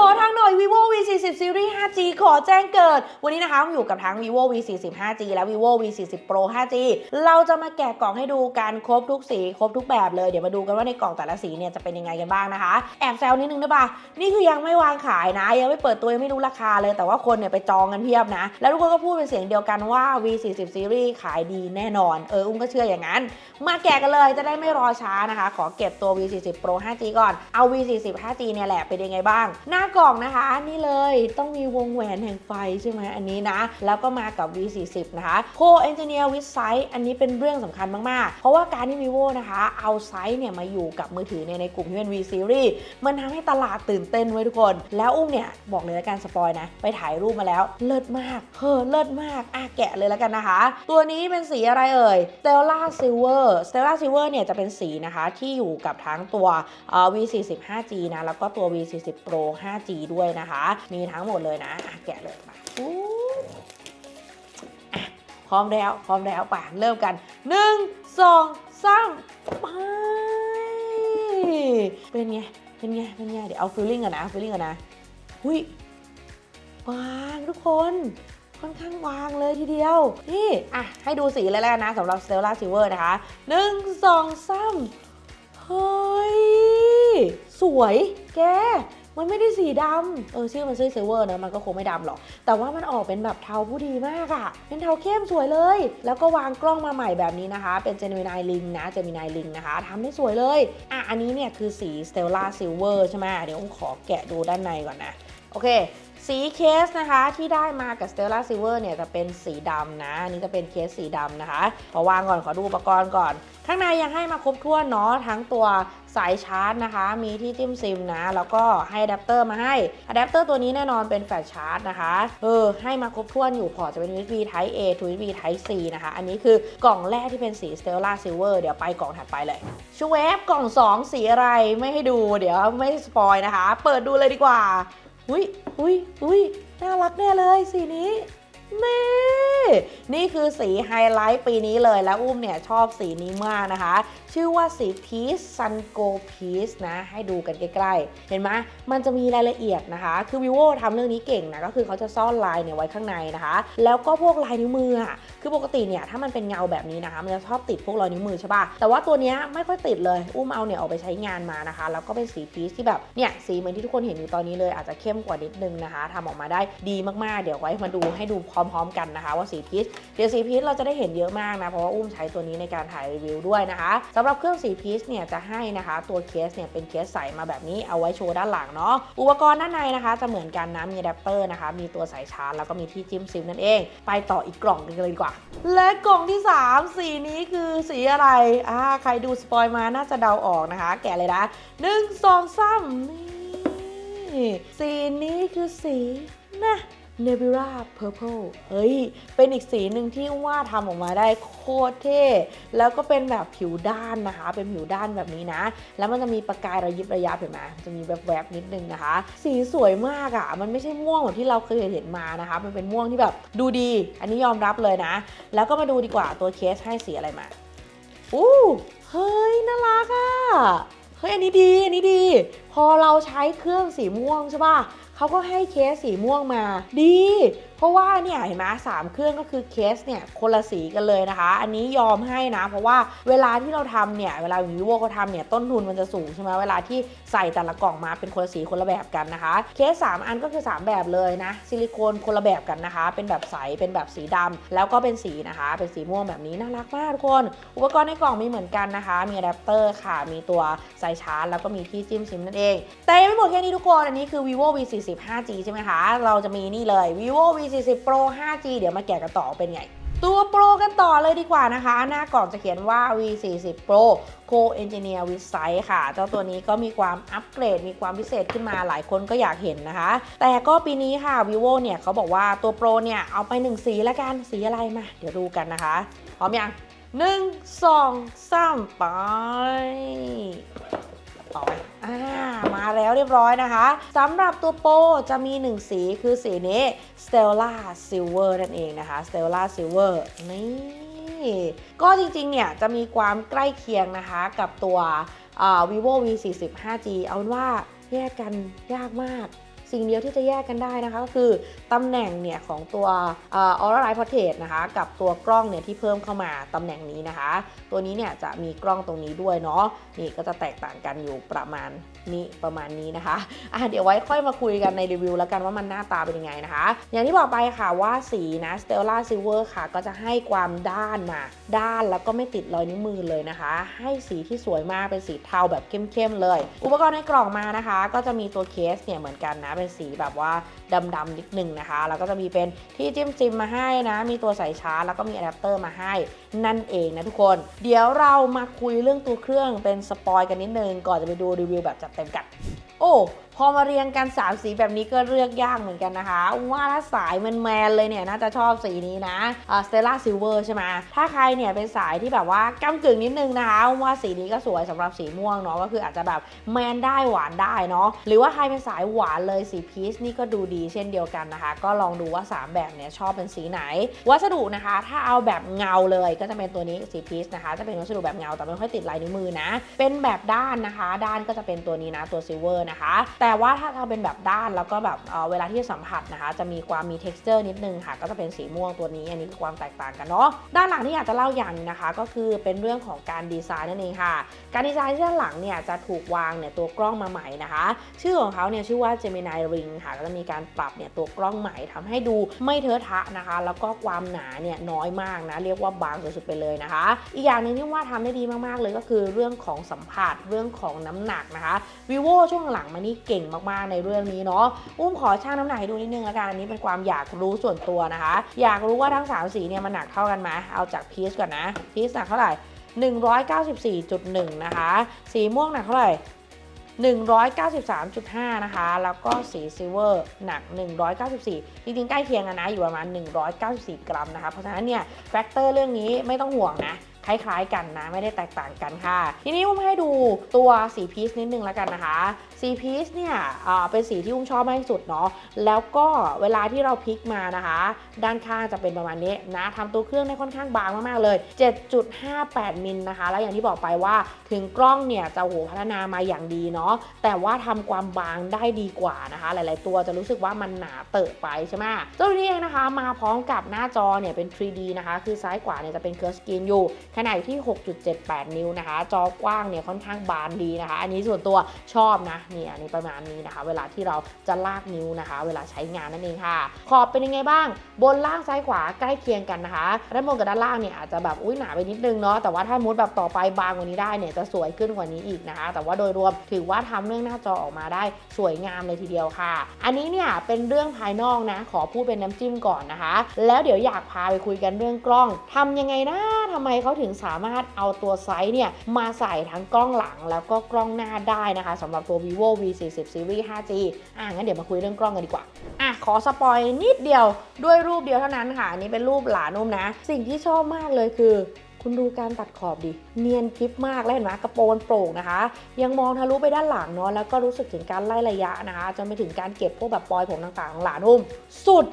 ขอทางหน่อย vivo v 4 0 series 5g ขอแจ้งเกิด วันนี้นะคะอยู่กับทั้ง vivo v 4 0 5g และ vivo v 4 0 pro 5g เราจะมาแกะกล่องให้ดูกันครบทุกสีครบทุกแบบเลย เดี๋ยวมาดูกันว่าในกล่องแต่ละสีเนี่ยจะเป็นยังไงกันบ้างนะคะ แอบแซวนิดนึงได้ปะนี่คือยังไม่วางขายนะ ยังไม่เปิดตัวยังไม่รู้ราคาเลยแต่ว่าคนเนี่ยไปจองกันเพียบนะ แล้วทุกคนก็พูดเป็นเสียงเดียวกันว่า v 4 0 series ขายดีแน่นอนเอออุ้มก็เชื่ออย่างนั้น มาแกะกันเลยจะได้ไม่รอช้านะคะ ขอเก็บตัว v 4 0 pro 5g ก่อนเอา v 4 0 5g เนี่ยแหละเป็นยังไงบ้างหน้ากล่องนะคะนี่เลยต้องมีวงแหวนแห่งไฟใช่ไหมอันนี้นะ แล้วก็มากับ v 4 0 นะคะ co engineer with size อันนี้เป็นเรื่องสำคัญมาก ๆ เพราะว่าการที่ vivo นะคะเอาไซส์เนี่ยมาอยู่กับมือถือเนี่ยในกลุ่มที่เป็น v series มันทำให้ตลาดตื่นเต้นไว้ยทุกคน แล้วอุ้มเนี่ยบอกเลยละกันสปอยนะ ไปถ่ายรูปมาแล้ว เลิศมากเฮ้อเลิศมากอะแกะเลยแล้วกันนะคะ ตัวนี้เป็นสีอะไรเอ่ย Stella Silver Stella Silver เนี่ยจะเป็นสีนะคะที่อยู่กับทั้งตัว V40 5G นะแล้วก็ตัว V40 Pro 5 5G ด้วยนะคะ มีทั้งหมดเลยนะะแกะเลยมาพร้อมแล้ว พร้อมแล้วป่ะเริ่มกัน 1 2 3ไปเป็นไง เป็นไง เป็นไง เดี๋ยวเอาฟิลลิ่งกันนะฟิลลิ่งกันนะหุยบางทุกคนค่อนข้างวางเลยทีเดียว นี่ อะ ให้ดูสีเลยแล้วกันนะสำหรับ Stella Silver นะคะหนึ่งสองสามเฮ้ย สวยแก มันไม่ได้สีดำเออชื่อมันชื่อ Silver นะมันก็คงไม่ดำหรอก แต่ว่ามันออกเป็นแบบเทาผู้ดีมากอะ่ะ เป็นเทาเข้มสวยเลย แล้วก็วางกล้องมาใหม่แบบนี้นะคะ เป็น Gemini Ring นะ Gemini Ring นะคะทำได้สวยเลย อะอันนี้เนี่ยคือสี Stella Silver ใช่ไหมเดี๋ยวผมขอแกะดูด้านในก่อนนะ โอเคสีเคสนะคะที่ได้มากับ Stella Silver เนี่ยจะเป็นสีดำนะอันนี้จะเป็นเคสสีดำนะคะขอวางก่อนขอดูอุปกรณ์ก่อน ข้างในยังให้มาครบถ้วนเนาะทั้งตัว สายชาร์จนะคะ มีที่จิ้มซิมนะ แล้วก็ให้อะแดปเตอร์มาให้อะแดปเตอร์ตัวนี้แน่นอนเป็นแฟลชชาร์จนะคะ เออ ให้มาครบถ้วนอยู่พอจะเป็น USB Type A to USB Type C นะคะ อันนี้คือกล่องแรกที่เป็นสี Stella Silver เดี๋ยวไปกล่องถัดไปเลยชูเวฟกล่อง 2 สีอะไรไม่ให้ดูเดี๋ยวไม่สปอยนะคะ เปิดดูเลยดีกว่า อุ้ยอุ้ยอุ้ยน่ารักแน่เลยสีนี้นี่นี่คือสีไฮไลท์ปีนี้เลยแล้วอุ้มเนี่ยชอบสีนี้มากนะคะชื่อว่าสีพีชซันโกพีชนะ ให้ดูกันใกล้ๆ เห็นไหมมันจะมีรายละเอียดนะคะ คือ vivo ทำเรื่องนี้เก่งนะ ก็คือเขาจะซ่อนลายเนี่ยไว้ข้างในนะคะ แล้วก็พวกลายนิ้วมืออะคือปกติเนี่ยถ้ามันเป็นเงาแบบนี้นะคะ มันจะชอบติดพวกรอยนิ้วมือใช่ป่ะ แต่ว่าตัวเนี้ยไม่ค่อยติดเลย อุ้มเอาเนี่ยออกไปใช้งานมานะคะ แล้วก็เป็นสีพีชที่แบบ เนี่ยสีเหมือนที่ทุกคนเห็นอยู่ตอนนี้เลย อาจจะเข้มกว่านิดนึงนะคะทำออกมาได้ดีมากๆ เดี๋ยวไว้มาดูให้ดูพร้อม ๆ กันนะคะ ว่าสีพีชเดี๋ยวสีพีชเราจะได้เห็นเยอะมากนะ เพราะว่าอุ้มใช้ตัวนี้ในการถ่ายรีวิวด้วยนะคะสำหรับเครื่องสีพีชเนี่ยจะให้นะคะ ตัวเคสเนี่ยเป็นเคสใสมาแบบนี้เอาไว้โชว์ด้านหลังเนาะอุปกรณ์ด้านในนะคะจะเหมือนกันนะมีอะแดปเตอร์นะคะ มีตัวสายชาร์จแล้วก็มีที่จิ้มซิมนั่นเอง ไปต่ออีกกล่องนึงกันเลยดีกว่า และกล่องที่ 3 สีนี้คือสีอะไรอ่าใครดูสปอยมาน่าจะเดาออกนะคะ แกะเลยนะหนึ่งสองสามนี่สีนี้คือสีนะ Nebula Purple เฮ้ย เป็นอีกสีหนึ่งที่ว่าทำออกมาได้โคตรเท่ แล้วก็เป็นแบบผิวด้านนะคะ เป็นผิวด้านแบบนี้นะ แล้วมันจะมีประกายระยิบระยับเห็นไหมจะมีแวบๆนิดนึงนะคะ สีสวยมากอะ่ะ มันไม่ใช่ม่วงแบบที่เราเคยเห็นมานะคะ มันเป็นม่วงที่แบบดูดี อันนี้ยอมรับเลยนะ แล้วก็มาดูดีกว่าตัวเคสให้สีอะไรมา อู้เฮ้ย น่ารักอะ่ะ เฮ้ย อันนี้ดี อันนี้ดี พอเราใช้เครื่องสีม่วงใช่ป่ะ เขาก็ให้เคสสีม่วงมา ดี เพราะว่าเนี่ยเห็นไหมสามเครื่องก็คือเคสเนี่ยคนละสีกันเลยนะคะ อันนี้ยอมให้นะ เพราะว่าเวลาที่เราทำเนี่ยเวลาวิวเขาทำเนี่ยต้นทุนมันจะสูงใช่ไหมเวลาที่ใส่แต่ละกล่องมาเป็นคนละสีคนละแบบกันนะคะ เคส 3 อันก็คือ 3 แบบเลยนะ ซิลิโคนคนละแบบกันนะคะ เป็นแบบใสเป็นแบบสีดำแล้วก็เป็นสีนะคะ เป็นสีม่วงแบบนี้น่ารักมากทุกคน อุปกรณ์ในกล่องมีเหมือนกันนะคะ มีอะแดปเตอร์ค่ะ มีตัวสายชาร์จแล้วก็มีที่จิ้มซิมนั่นเอง แต่ยังไม่หมดแค่นี้ทุกคนอันนี้คือ vivo v45g ใช่ไหมคะเราจะมีนี่เลย vivo v 4 0 pro 5g เดี๋ยวมาแกะกันต่อเป็นไง ตัวโปรกันต่อเลยดีกว่านะคะ หน้ากล่องจะเขียนว่า v 4 0 pro co engineer with size ค่ะ เจ้าตัวนี้ก็มีความอัปเกรด มีความพิเศษขึ้นมาหลายคนก็อยากเห็นนะคะ แต่ก็ปีนี้ค่ะ vivo เนี่ยเขาบอกว่าตัวโปรเนี่ยเอาไป 1 สีละกัน สีอะไรมา เดี๋ยวดูกันนะคะ พร้อมยังหนึ่งสองสามไป ต่อไปอ่ามาแล้วเรียบร้อยนะคะสำหรับตัวโปรจะมี 1 สีคือสีนี้ Stella Silver นั่นเองนะคะ Stella Silver นี่ก็จริงๆเนี่ยจะมีความใกล้เคียงนะคะกับตัว vivo v 4 0 5g เอาเป็นว่าแยกกันยากมาก สิ่งเดียวที่จะแยกกันได้นะคะก็คือตำแหน่งเนี่ยของตัวออร่าไลท์พอร์เทสนะคะกับตัวกล้องเนี่ยที่เพิ่มเข้ามาตำแหน่งนี้นะคะ ตัวนี้เนี่ยจะมีกล้องตรงนี้ด้วยเนาะนี่ก็จะแตกต่างกันอยู่ประมาณนี่ประมาณนี้นะคะอะเดี๋ยวไว้ค่อยมาคุยกันในรีวิวแล้วกันว่ามันหน้าตาเป็นยังไงนะคะ อย่างที่บอกไปค่ะว่าสีนะ Stella Silver ค่ะ ก็จะให้ความด้านมา ด้านแล้วก็ไม่ติดรอยนิ้วมือเลยนะคะ ให้สีที่สวยมากเป็นสีเทาแบบเข้มๆเลย อุปกรณ์ในกล่องมานะคะ ก็จะมีตัวเคสเนี่ยเหมือนกันนะเป็นสีแบบว่า ดำๆนิดนึงนะคะแล้วก็จะมีเป็นที่จิ้มซิมมาให้นะ มีตัวสายชาร์จแล้วก็มีอะแดปเตอร์มาให้นั่นเองนะทุกคน เดี๋ยวเรามาคุยเรื่องตัวเครื่องเป็นสปอยกันนิดนึง ก่อนจะไปดูรีวิวแบบจัดเต็มกัน โอ้ พอมาเรียงกัน3สีแบบนี้ก็เลือกยากเหมือนกันนะคะ ว่าถ้าสายแมนๆเลยเนี่ยน่าจะชอบสีนี้นะสเตลล่าซิลเวอร์ใช่ไหมถ้าใครเนี่ยเป็นสายที่แบบว่าก้ากึ่งนิดนึงนะคะว่าสีนี้ก็สวยสำหรับสีม่วงเนาะก็คืออาจจะแบบแมนได้หวานได้เนาะหรือว่าใครเป็นสายหวานเลยสีพีชนี่ก็ดูดีเช่นเดียวกันนะคะ ก็ลองดูว่า 3 แบบเนี่ยชอบเป็นสีไหน วัสดุนะคะ ถ้าเอาแบบเงาเลยก็จะเป็นตัวนี้สีพีชนะคะ จะเป็นวัสดุแบบเงาแต่ไม่ค่อยติดลายนิ้วมือนะ เป็นแบบด้านนะคะ ด้านก็จะเป็นตัวนี้นะตัวซิลเวอร์นะคะแต่แต่ว่าถ้าเราเป็นแบบด้านแล้วก็แบบเเวลาที่สัมผัสนะคะ จะมีความมี texture นิดนึงค่ะ ก็จะเป็นสีม่วงตัวนี้ อันนี้คือความแตกต่างกันเนาะ ด้านหลังที่อยากจะเล่าอย่างหนึงนะคะ ก็คือเป็นเรื่องของการดีไซน์นั่นเองค่ะ การดีไซน์ที่ด้านหลังเนี่ยจะถูกวางเนี่ยตัวกล้องมาใหม่นะคะ ชื่อของเขาเนี่ยชื่อว่า Gemini Ring ค่ะ ก็จะมีการปรับเนี่ยตัวกล้องใหม่ทำให้ดูไม่เทอะทะนะคะ แล้วก็ความหนาเนี่ยน้อยมากนะ เรียกว่าบางสุดๆไปเลยนะคะ อีกอย่างหนึ่งที่ว่าทำได้ดีมากๆเลยก็คือเรื่องของสัมผัส เรื่องของน้ำหนักนะคะ vivo ช่วงหลังมานี่เก่งมากๆในเรื่องนี้เนาะอุ้มขอชั่งน้ำหนักให้ดูนิดนึงละกันอันนี้เป็นความอยากรู้ส่วนตัวนะคะ อยากรู้ว่าทั้ง 3 สีเนี่ยมันหนักเท่ากันไหมเอาจากพีชก่อนนะพีชหนักเท่าไหร่194.1 นะคะ สีม่วงหนักเท่าไหร่193.5 นะคะ แล้วก็สีซิลเวอร์หนัก 194 จริงๆ ใกล้เคียงกันนะ อยู่ประมาณ 194 กรัมนะคะ เพราะฉะนั้นเนี่ย แฟกเตอร์เรื่องนี้ไม่ต้องห่วงนะ คล้ายๆกันนะ ไม่ได้แตกต่างกันค่ะ ทีนี้อุ้มให้ดูตัวสีพีชนิดนึงแล้วกันนะคะสีพีชเนี่ยเป็นสีที่อุ้มชอบมากที่สุดเนาะแล้วก็เวลาที่เราพลิกมานะคะ ด้านข้างจะเป็นประมาณนี้นะทำตัวเครื่องได้ค่อนข้างบางมากๆเลย 7.58 มิลนะคะ แล้วอย่างที่บอกไปว่าถึงกล้องเนี่ยจะโหพัฒนามาอย่างดีเนาะแต่ว่าทำความบางได้ดีกว่านะคะ หลาย ๆ ตัวจะรู้สึกว่ามันหนาเตอะไปใช่ไหมเจ้าตัวนี้เองนะคะ มาพร้อมกับหน้าจอเนี่ยเป็น 3D นะคะ คือซ้ายขวาเนี่ยจะเป็นเคอร์สกรีนอยู่ขนาดอยู่ที่ 6.78 นิ้วนะคะ จอกว้างเนี่ยค่อนข้างบานดีนะคะ อันนี้ส่วนตัวชอบนะเนี่ยอันนี้ประมาณนี้นะคะ เวลาที่เราจะลากนิ้วนะคะ เวลาใช้งานนั่นเองค่ะ ขอบเป็นยังไงบ้าง บนล่างซ้ายขวาใกล้เคียงกันนะคะด้านบนกับด้านล่างเนี่ยอาจจะแบบอุ้ยหนาไปนิดนึงเนาะแต่ว่าถ้ามุดแบบต่อไปบางกว่านี้ได้เนี่ยจะสวยขึ้นกว่านี้อีกนะคะ แต่ว่าโดยรวมถือว่าทำเรื่องหน้าจอออกมาได้สวยงามเลยทีเดียวค่ะ อันนี้เนี่ยเป็นเรื่องภายนอกนะ ขอพูดเป็นน้ำจิ้มก่อนนะคะ แล้วเดี๋ยวอยากพาไปคุยกันเรื่องกล้องทำยังไงนะทำไมเขาถึงสามารถเอาตัวไซส์เนี่ยมาใส่ทั้งกล้องหลังแล้วก็กล้องหน้าได้นะคะสำหรับตัว vivo v 4 0 series 5g อะงั้นเดี๋ยวมาคุยเรื่องกล้องกันดีกว่าอะขอสปอยนิดเดียวด้วยรูปเดียวเท่านั้นค่ะ อันนี้เป็นรูปหลานุ่มนะ สิ่งที่ชอบมากเลยคือคุณดูการตัดขอบดิ เนียนกริบมากแล้วเห็นไหมกระโปรงโปร่งนะคะ ยังมองทะลุไปด้านหลังเนาะแล้วก็รู้สึกถึงการไล่ระยะนะคะจนไปถึงการเก็บพวกแบบปลอยผมต่างๆของหลานุ่มสุด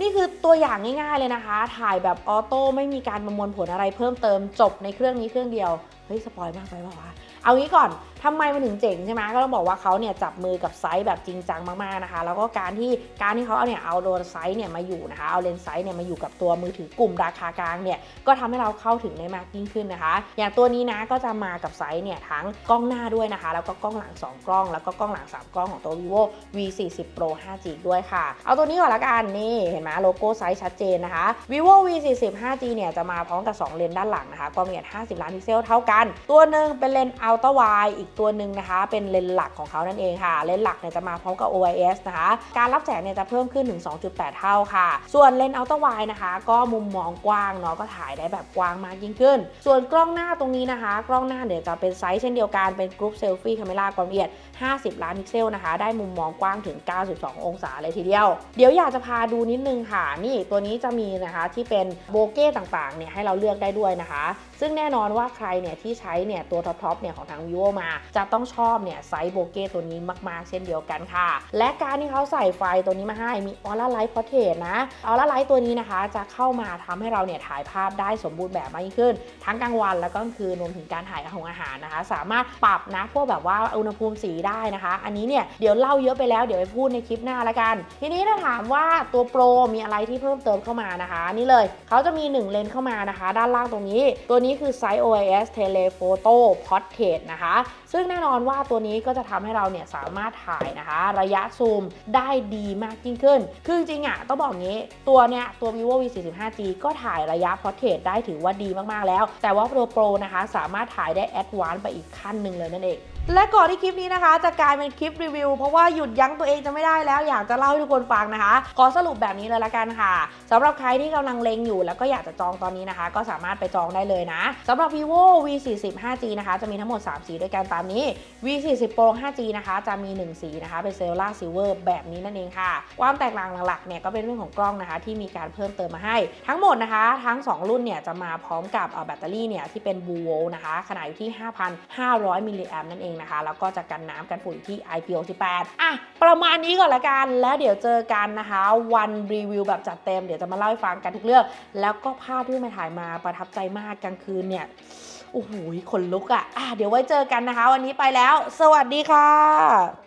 นี่คือตัวอย่างง่ายๆเลยนะคะ ถ่ายแบบออโต้ไม่มีการประมวลผลอะไรเพิ่มเติมจบในเครื่องนี้เครื่องเดียว เฮ้ย สปอยมากไปเปล่าวะ เอางี้ก่อน ทำไมมันถึงเจ๋งใช่ไหมก็ต้องบอกว่าเขาเนี่ยจับมือกับไซส์แบบจริงจังมากๆนะคะ แล้วก็การที่การที่เขาเอาเนี่ยเอาโดนไซส์เนี่ยมาอยู่นะคะ เอาเลนส์ไซส์เนี่ยมาอยู่กับตัวมือถือกลุ่มราคากลางเนี่ยก็ทำให้เราเข้าถึงได้มากยิ่งขึ้นนะคะ อย่างตัวนี้นะก็จะมากับไซส์เนี่ยทั้งกล้องหน้าด้วยนะคะ แล้วก็กล้องหลัง 2 กล้อง แล้วก็กล้องหลัง 3 กล้องของตัว vivo v 4 0 pro 5g ด้วยค่ะ เอาตัวนี้ก่อนละกันนี่เห็นไหมโลโก้ไซส์ชัดเจนนะคะ vivo v 4 0 5g เนี่ยจะมาพร้อมกับ 2 เลนส์ด้านหลังนะคะความละเอียด50 ล้านพิกเซลเท่ากัน ตัวหนึ่งเป็นเลนส์ ultra wide อีกตัวหนึ่งนะคะ เป็นเลนส์หลักของเขานั่นเองค่ะ เลนส์หลักเนี่ยจะมาพร้อมกับ OIS นะคะ การรับแสงเนี่ยจะเพิ่มขึ้นถึง 2.8 เท่าค่ะ ส่วนเลนส์ ultra wide นะคะ ก็มุมมองกว้างเนาะก็ถ่ายได้แบบกว้างมากยิ่งขึ้น ส่วนกล้องหน้าตรงนี้นะคะ กล้องหน้าเนี่ยจะเป็นไซส์เช่นเดียวกันเป็นกรุ๊ปเซลฟี่คาเมราความละเอียด 50 ล้านพิกเซลนะคะ ได้มุมมองกว้างถึง 92 องศาเลยทีเดียว เดี๋ยวอยากจะพาดูนิดนึงค่ะนี่ตัวนี้จะมีนะคะที่เป็นโบเก้ต่างๆเนี่ยให้เราเลือกได้ด้วยนะคะ ซึ่งแน่นอนว่าใครเนี่ยที่ใช้เนี่ยตัวท็อปๆเนี่ยของทาง vivo มาจะต้องชอบเนี่ยไซส์โบเก้ตัวนี้มากๆ เช่นเดียวกันค่ะ และการที่เขาใส่ไฟตัวนี้มาให้มีออร่าไลท์พอเทรตนะออร่าไลท์ตัวนี้นะคะ จะเข้ามาทำให้เราเนี่ยถ่ายภาพได้สมบูรณ์แบบมากยิ่งขึ้น ทั้งกลางวันแล้วก็กลางคืนรวมถึงการถ่ายของอาหารนะคะ สามารถปรับนะพวกแบบว่าอุณหภูมิสีได้นะคะ อันนี้เนี่ยเดี๋ยวเล่าเยอะไปแล้วเดี๋ยวไปพูดในคลิปหน้าละกัน ทีนี้ถ้าถามว่าตัวโปรมีอะไรที่เพิ่มเติมเข้ามานะคะ นี่เลยเขาจะมี 1 เลนเข้ามานะคะ ด้านล่างตรงนี้ ตัวนี้คือ Size OIS Telephoto Portrait นะคะซึ่งแน่นอนว่าตัวนี้ก็จะทำให้เราเนี่ยสามารถถ่ายนะคะ ระยะซูมได้ดีมากยิ่งขึ้น คือจริงๆอะต้องบอกงี้ตัวเนี้ยตัว vivo v 4 5 g ก็ถ่ายระยะพอร์เทรตได้ถือว่าดีมากๆแล้ว แต่ว่าตัวโปรนะคะสามารถถ่ายได้แอดวานซ์ไปอีกขั้นหนึ่งเลยนั่นเอง และก่อนที่คลิปนี้นะคะ จะกลายเป็นคลิปรีวิว เพราะว่าหยุดยั้งตัวเองจะไม่ได้แล้ว อยากจะเล่าให้ทุกคนฟังนะคะ ขอสรุปแบบนี้เลยละกันค่ะสำหรับใครที่กำลังเลงอยู่ แล้วก็อยากจะจองตอนนี้นะคะ ก็สามารถไปจองได้เลยนะสำหรับ vivo v 4 0 5g นะคะ จะมีทั้งหมด 3 สีด้วยกันตามนี้ v 4 0 pro 5g นะคะ จะมี 1 สีนะคะ เป็น Cellular Silver แบบนี้นั่นเองค่ะ ความแตกต่างหลักๆเนี่ยก็เป็นเรื่องของกล้องนะคะ ที่มีการเพิ่มเติมมาให้ ทั้งหมดนะคะ ทั้ง 2 รุ่นเนี่ยจะมาพร้อมกับแบตเตอรี่เนี่ยที่เป็น Blue Volt นะคะขนาดอยู่ที่ 5,500มิลลิแอมนั่นเองนะคะ แล้วก็จะกันน้ำกันฝุ่นที่ IP68 อะประมาณนี้ก่อนละกัน แล้วเดี๋ยวเจอกันนะคะ วันรีวิวแบบจัดเต็มเดี๋ยวจะมาเล่าให้ฟังกันทุกเรื่องแล้วก็ภาพที่มาถ่ายมาประทับใจมากกลางคืนเนี่ยโอ้โหขนลุกอะอะ เดี๋ยวไว้เจอกันนะคะ วันนี้ไปแล้ว สวัสดีค่ะ